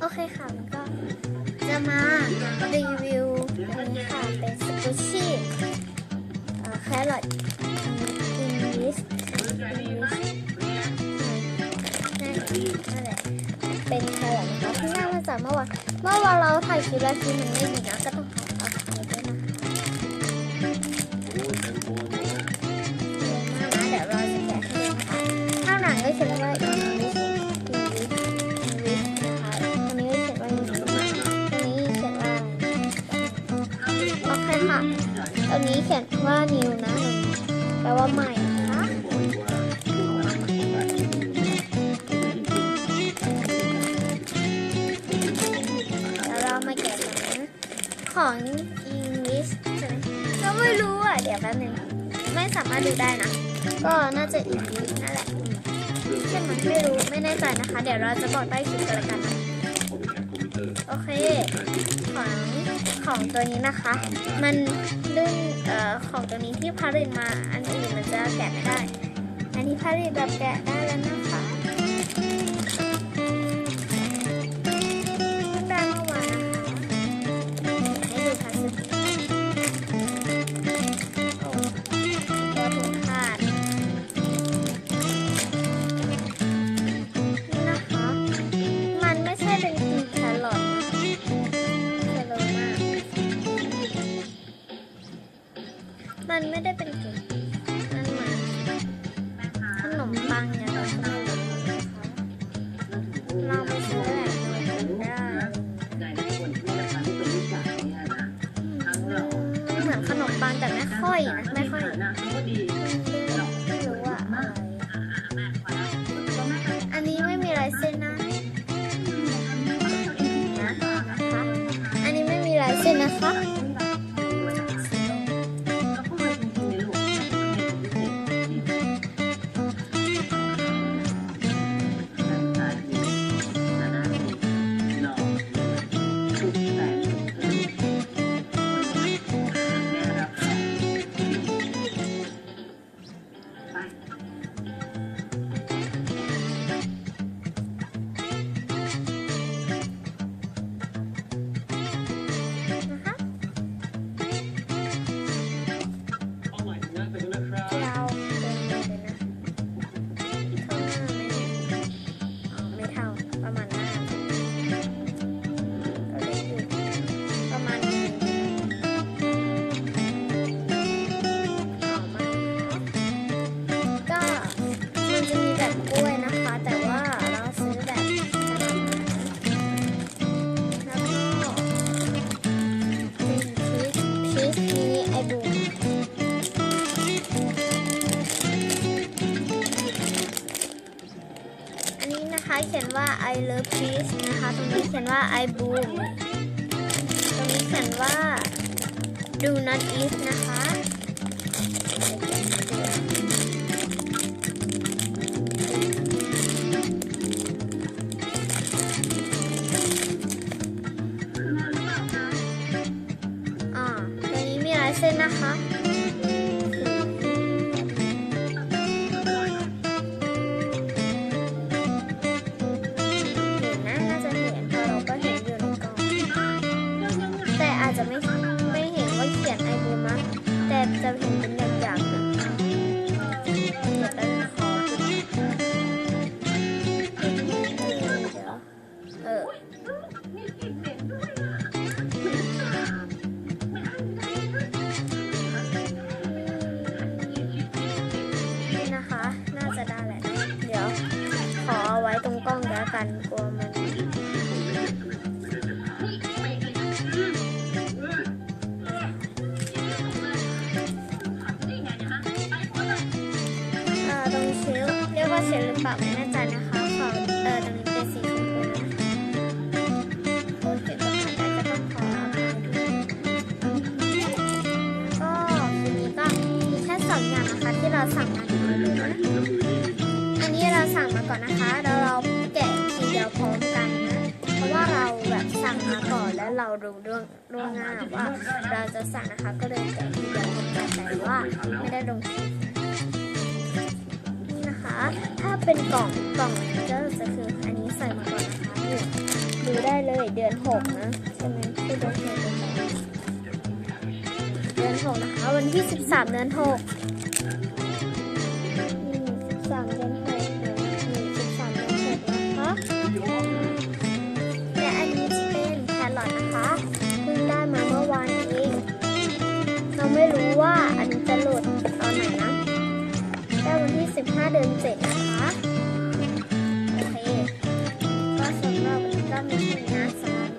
โอเคค่ะมันก็จะมารีวิวอันนี้ค่ะเป็นสกูชี่แครอทอินวิสอินวิสนั่นแหละเป็นแครอทนะคะที่น่ามาจากเมื่อวานเมื่อวานเราถ่ายคลิปแล้วคลิปมันไม่ดีนะก็ต้องขอเอาขายด้วยนะคะ ค่ะ ตอนนี้เขียนว่า new นะแปลว่าใหม่นะคะแล้วเรามาแกะกันของ English ใช่ไหมก็ไม่รู้อะ เดี๋ยวแป๊บนึงไม่สามารถดูได้นะ ก็น่าจะ English นั่นแหละใช่ไหมไม่รู้ไม่แน่ใจนะคะ เดี๋ยวเราจะบอกใต้คลิปกันละกันนะโอเค ของของตัวนี้นะคะ มันรุ่นเอ่อของตัวนี้ที่ผลิตมาอันอื่นมันจะแกะไม่ได้ อันนี้ผลิตแบบแกะได้แล้วนะคะ มันไม่ได้เป็นเค้กมันเหมือนขนมปังเนี่ยเราก็ไม่รู้นะคะเราไปซื้อแบบนั้ได้เหมือนขนมปังแต่ไม่ค่อยนะไม่ค่อยไม่รู้ว่าอะไรอันนี้ไม่มีลายเส้นนะอันนี้ไม่มีลายเส้นนะคะ นี้นะคะเขียนว่า I love peace นะคะ ตรงนี้เขียนว่า I boom ตรงนี้เขียนว่า do not eat นะคะอ่าตัวนี้มีลายเส้นนะคะ จะเห็นเป็นอย่างๆนะคะเดี๋ยวเราขอดูเดียวเออ เรียกว่าเชลฟ์หรือเปล่าไม่แน่ใจนะคะ ขอเออตรงนี้เป็นสีชมพูนะคะโอเคก็ผ่านได้ก็ต้องขออภัยด้วยก็ทีนี้ก็มีแค่สองอย่างนะคะที่เราสั่งมาอันนี้เราสั่งมาก่อนนะคะแล้วเราแกะทีเดียวพร้อมกันนะ เพราะว่าเราแบบสั่งมาก่อนแล้วเรารู้ล่วงล่วงหน้าว่าเราจะสั่งนะคะ ก็เลยแกะทีเดียวพร้อมกันแต่ว่าไม่ได้ลงคลิป เป็นกล่องกล่องก็จะคืออันนี้ใส่มาก่อนนะคะนี่ดูได้เลยเดือนหกนะใช่ไหมคือเดือนหกเดือนหกนะคะ วันที่สิบสามเดือนหก 15 เดือน7นะคะ โอเค ก็สำหรับวันนี้ก็มีแค่นี้นะสำหรับ